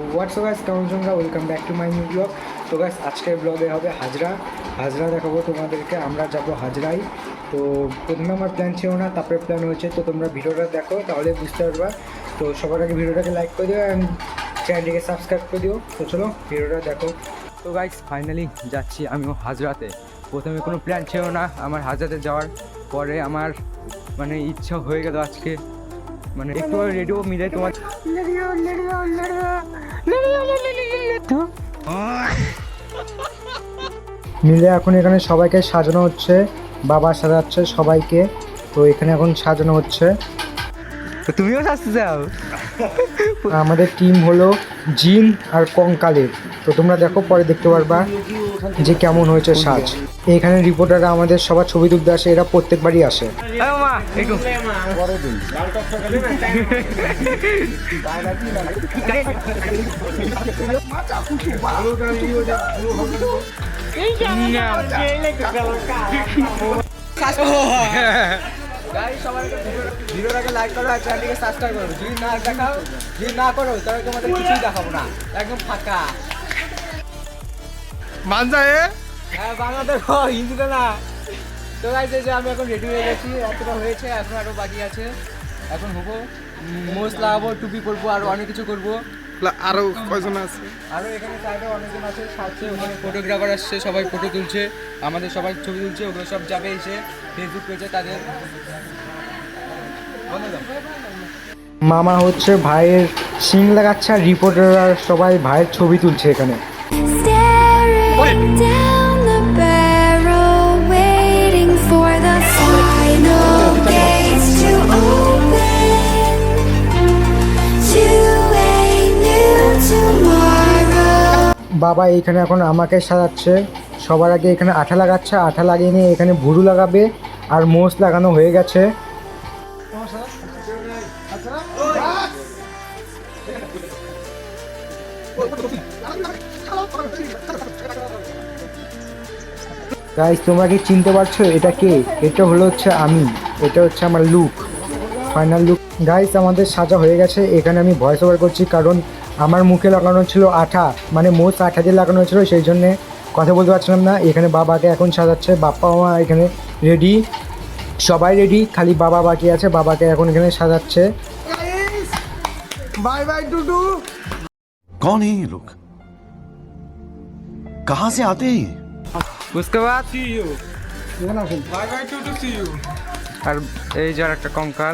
WhatsApp guys কেমন তোমরা welcome back to my new blog তো গাইস আজকের ব্লগে হবে হাজরা। হাজরা দেখাবো তোমাদেরকে। আমরা যাব হাজরাই। তো, প্রথমে আমার প্ল্যান ছিল না, তারপরে প্ল্যান হয়েছে। তো, তোমরা ভিডিওটা দেখো, তাহলে বুঝতে পারবা। তো, সবার আগে ভিডিওটাকে লাইক করে দিও অ্যান্ড চ্যানেলটিকে সাবস্ক্রাইব করে দিও। তো, চলো, ভিডিওটা দেখো। তো গাইস ফাইনালি যাচ্ছি আমিও হাজরাতে। প্রথমে কোনো প্ল্যান ছিল না আমার হাজরাতে যাওয়ার। পরে আমার মানে ইচ্ছা হয়ে গেল আজকে মানে একটু রেডিও মিলে তোমার মিলে এখন এখানে সবাইকে সাজানো হচ্ছে বাবা সাজাচ্ছে সবাইকে তো এখানে এখন সাজানো হচ্ছে। তো তুমিও সাজতে চাও? আমাদের টিম হলো জিন আর কঙ্কালের। তো তোমরা দেখো পরে দেখতে পারবা যে কেমন হয়েছে সাজ। এখানে রিপোর্টাররা আমাদের সবার ছবি তুলতে আসে এরা প্রত্যেকবারই আসে। এই মা একটু। ভিডিওটাকে লাইক করো আর চ্যানেলটিকে সাবস্ক্রাইব করো যদি না দেখাও যদি না করো তাহলে তোমাদের কিছুই দেখাবো না একদম ফাঁকা মানজা এ? হ্যাঁ বাংলাতে হিন্দিতে না। তো গাইজ এই যে আমি এখন রেডি হয়ে গেছি এতটা হয়েছে এখন আরও বাকি আছে। এখন হব মোজ লাগাবো টুপি পরবো আর অনেক কিছু করব। আরও কয়জন আছে? আরও এখানে সাইডে অনেকজন আছে সাথে ওখানে ফটোগ্রাফার আসছে সবাই ফটো তুলছে আমাদের সবাই ছবি তুলছে ওগুলো সব যাবে এসে ফেসবুক পেজে তাদের মামা হচ্ছে ভাইয়ের সিং লাগাচ্ছে আর রিপোর্টাররা সবাই ভাইয়ের ছবি তুলছে এখানে। বাবা এখানে এখন আমাকে সাজাচ্ছে। সবার আগে এখানে আঠা লাগাচ্ছে, আঠা লাগিয়ে নিয়ে এখানে ভুরু লাগাবে আর মোষ লাগানো হয়ে গেছে। গাইজ তোমরা কি চিনতে পারছ এটা কে? এটা হলো হচ্ছে আমি, এটা হচ্ছে আমার লুক ফাইনাল লুক গাইস আমাদের সাজা হয়ে গেছে, এখানে আমি ভয়েস ওভার করছি কারণ আমার মুখে লাগানো ছিল আঠা মানে মোট আঠা দিয়ে লাগানো ছিল সেই জন্যে কথা বলতে পারছিলাম না এখানে বাবাকে এখন সাজাচ্ছে বাপ্পা মা এখানে রেডি সবাই রেডি খালি বাবা বাকি আছে বাবাকে এখন এখানে সাজাচ্ছে বাই বাই টুটু कौन है ये लोग कहां से आते हैं ये उसके बाद bye bye to to see you আর এই যে আর একটা কঙ্কাল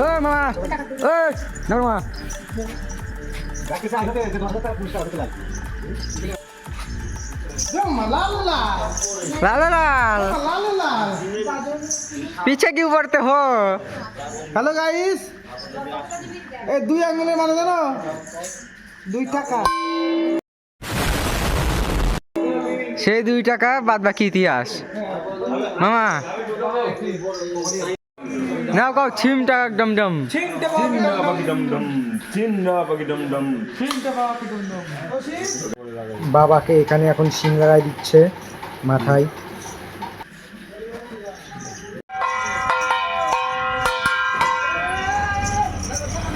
ও মামা ও না মামা লাল লাল লাল লাল লাল লাল पीछे क्यों पड़ते हो হ্যালো গাইস এই দুই আঙ্গুলের মানে জানো দুই টাকা সেই দুই টাকা বাদ বাকি ইতিহাস। মামা। নাও কাও ছিম টাকা ডম। ডম বাবাকে এখানে এখন সিঙ্গারায় লাগাই দিচ্ছে মাথায়।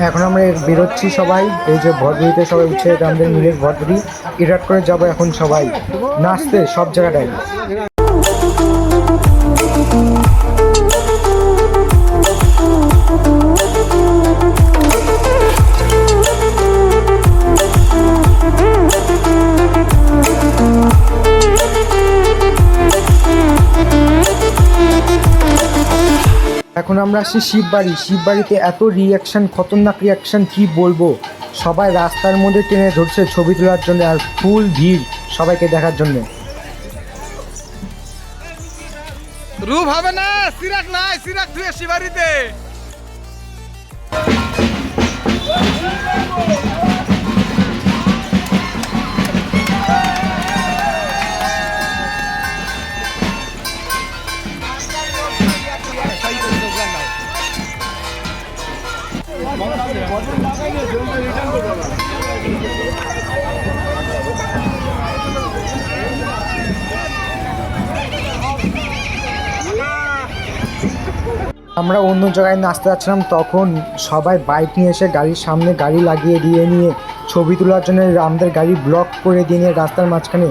এখন আমরা বেরোচ্ছি সবাই। এই যে ভদ্রিতে সবাই উঠছে আমাদের মিলের ভদ্রি ইরাট করে যাব এখন সবাই। নাচতে সব জায়গাটায়। এখন আমরা আসছি শিববাড়ি। শিববাড়িতে এত রিয়াকশান খতরনাক রিয়াকশান কি বলব? সবাই রাস্তার মধ্যে টেনে ধরছে ছবি তোলার জন্য আর ফুল ভিড় সবাইকে দেখার জন্য। রূপ হবে না, সিরাক নাই, সিরাক ধুয়ে শিবারিতে আমরা অন্য জায়গায় নাচতে যাচ্ছিলাম, তখন সবাই বাইক নিয়ে এসে গাড়ির সামনে গাড়ি লাগিয়ে দিয়ে নিয়ে ছবি তোলার জন্য আমাদের গাড়ি ব্লক করে দিয়ে নিয়ে রাস্তার মাঝখানে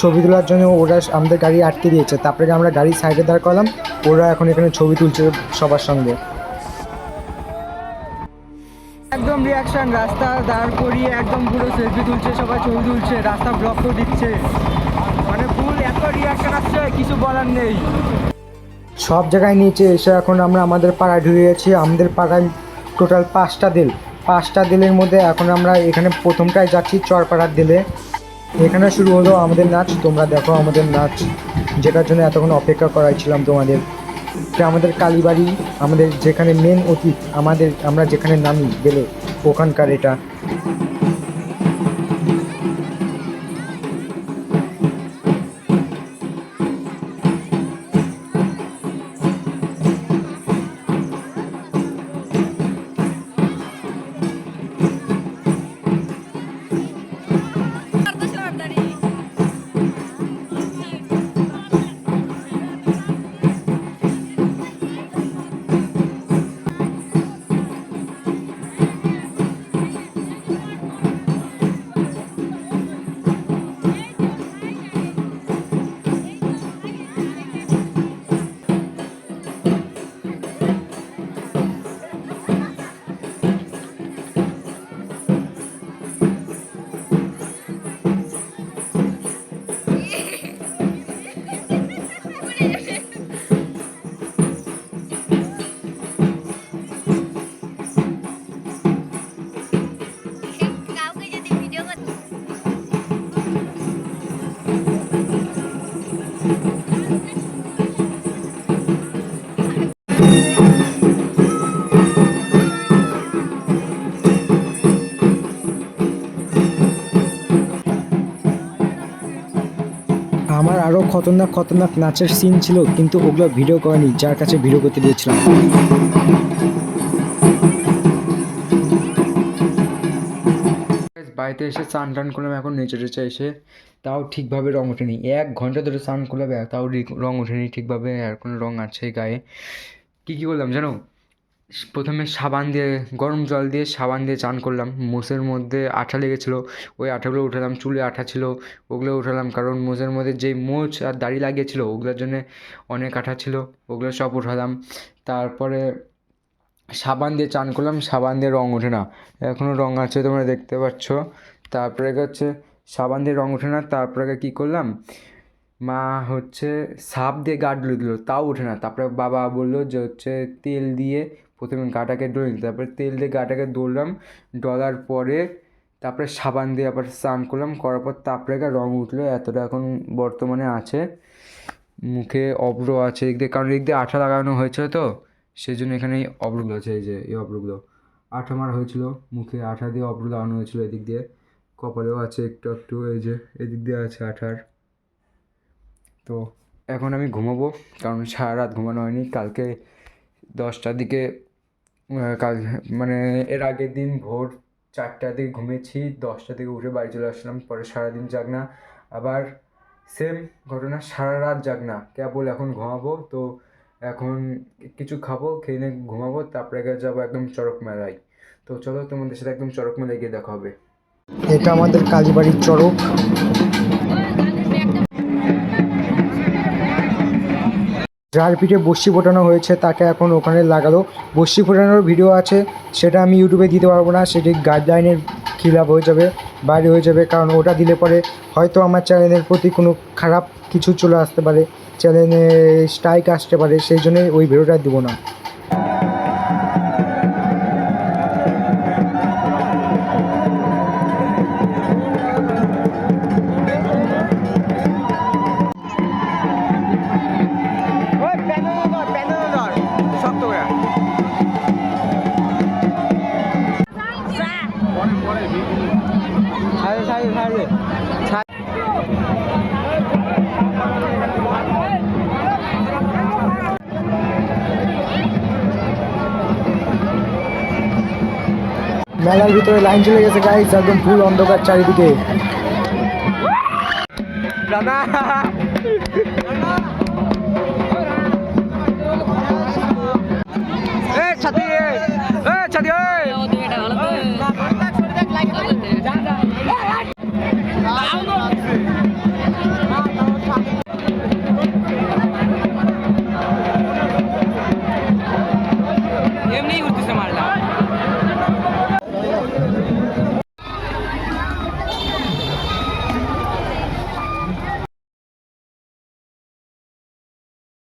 ছবি তোলার জন্য ওরা আমাদের গাড়ি আটকে দিয়েছে। তারপরে আমরা গাড়ি সাইডে দাঁড় করলাম, ওরা এখন এখানে ছবি তুলছে সবার সঙ্গে। একদম রিয়াকশন রাস্তা দাঁড় করিয়ে একদম পুরো সেলফি তুলছে, সবাই ছবি তুলছে, রাস্তা ব্লক করে দিচ্ছে। মানে ফুল এত রিয়াকশন আসছে, কিছু বলার নেই। সব জায়গায় নিচে এসে এখন আমরা আমাদের পাড়ায় ঢুকে গেছি, আমাদের পাড়ায় টোটাল পাঁচটা দিল। পাঁচটা দিলের মধ্যে এখন আমরা এখানে প্রথমটায় যাচ্ছি চরপাড়ার দিলে। এখানে শুরু হলো আমাদের নাচ, তোমরা দেখো আমাদের নাচ, যেটার জন্য এতক্ষণ অপেক্ষা করাইছিলাম তোমাদের। আমাদের কালীবাড়ি আমাদের যেখানে মেন অতীত আমাদের আমরা যেখানে নামি গেলে ওখানকার এটা আরও খতরনাক খতরনাক নাচের সিন ছিল, কিন্তু ওগুলো ভিডিও করেনি, যার কাছে ভিডিও করতে দিয়েছিলাম বাড়িতে এসে চান টান করলাম, এখন নেচে টেচে এসে তাও ঠিকভাবে রঙ ওঠেনি। এক ঘণ্টা ধরে স্নান করলাম তাও রি- রং ওঠেনি ঠিকভাবে, আর কোনো রঙ আছে গায়ে। কী কী করলাম জানো? প্রথমে সাবান দিয়ে, গরম জল দিয়ে সাবান দিয়ে চান করলাম। মোষের মধ্যে আঠা লেগেছিলো। ওই আঠাগুলো উঠালাম, চুলে আঠা ছিল, ওগুলো উঠালাম। কারণ মোষের মধ্যে যেই মোচ আর দাড়ি লাগিয়েছিলো, ওগুলোর জন্যে অনেক আঠা ছিল, ওগুলো সব উঠালাম। তারপরে সাবান দিয়ে চান করলাম, সাবান দিয়ে রঙ ওঠে না। এখনও রং আছে তোমরা দেখতে পাচ্ছ। তারপরে হচ্ছে সাবান দিয়ে রঙ ওঠে না, তারপরে কী করলাম? মা হচ্ছে সাপ দিয়ে গা ডলে দিল, তাও ওঠে না। তারপরে বাবা বলল যে হচ্ছে তেল দিয়ে প্রথমে গাটাকে ডলে তারপরে তেল দিয়ে গাটাকে দৌড়লাম ডলার পরে তারপরে সাবান দিয়ে আবার স্নান করলাম, করার পর তারপরে গা রং উঠল, এতটা এখন বর্তমানে আছে, মুখে অব্র আছে এদিক দিয়ে কারণ এদিক দিয়ে আঠা লাগানো হয়েছিল তো সেই জন্য এখানে এই অব্রগুলো আছে, এই যে এই অব্রগুলো, আঠা মারা হয়েছিল, মুখে আঠা দিয়ে অব্র লাগানো হয়েছিল এদিক দিয়ে, কপালেও আছে একটু একটু, এই যে এদিক দিয়ে আছে আঠার, তো এখন আমি ঘুমাবো, কারণ সারা রাত ঘুমানো হয়নি, কালকে দশটার দিকে কাল মানে এর আগের দিন ভোর চারটার দিকে ঘুমিয়েছি দশটা থেকে উঠে বাড়ি চলে আসলাম, পরে সারাদিন জাগনা। আবার সেম ঘটনা সারা রাত জাগনা, কেবল এখন ঘুমাবো, তো এখন কিছু খাব, খেয়ে নিয়ে ঘুমাবো, তারপরে যাব একদম চড়ক মেলায় তো চলো তোমাদের সাথে একদম চড়ক মেলায় গিয়ে দেখা হবে। এটা আমাদের কালীবাড়ির চড়ক যার পিঠে বসি ফোটানো হয়েছে, তাকে এখন ওখানে লাগালো। বসি ফোটানোর ভিডিও আছে, সেটা আমি ইউটিউবে দিতে পারব না, সেটি গাইডলাইনের খিলাফ হয়ে যাবে, বাইরে হয়ে যাবে, কারণ ওটা দিলে পরে হয়তো আমার চ্যানেলের প্রতি কোনো খারাপ কিছু চলে আসতে পারে চ্যানেলে স্ট্রাইক আসতে পারে, সেই জন্যই ওই ভিডিওটা দেবো না। মেলার ভিতরে লাইন চলে গেছে গাইস একদম ফুল অন্ধকার চারিদিকে দাদা এ ছাতি এ ছাতি এ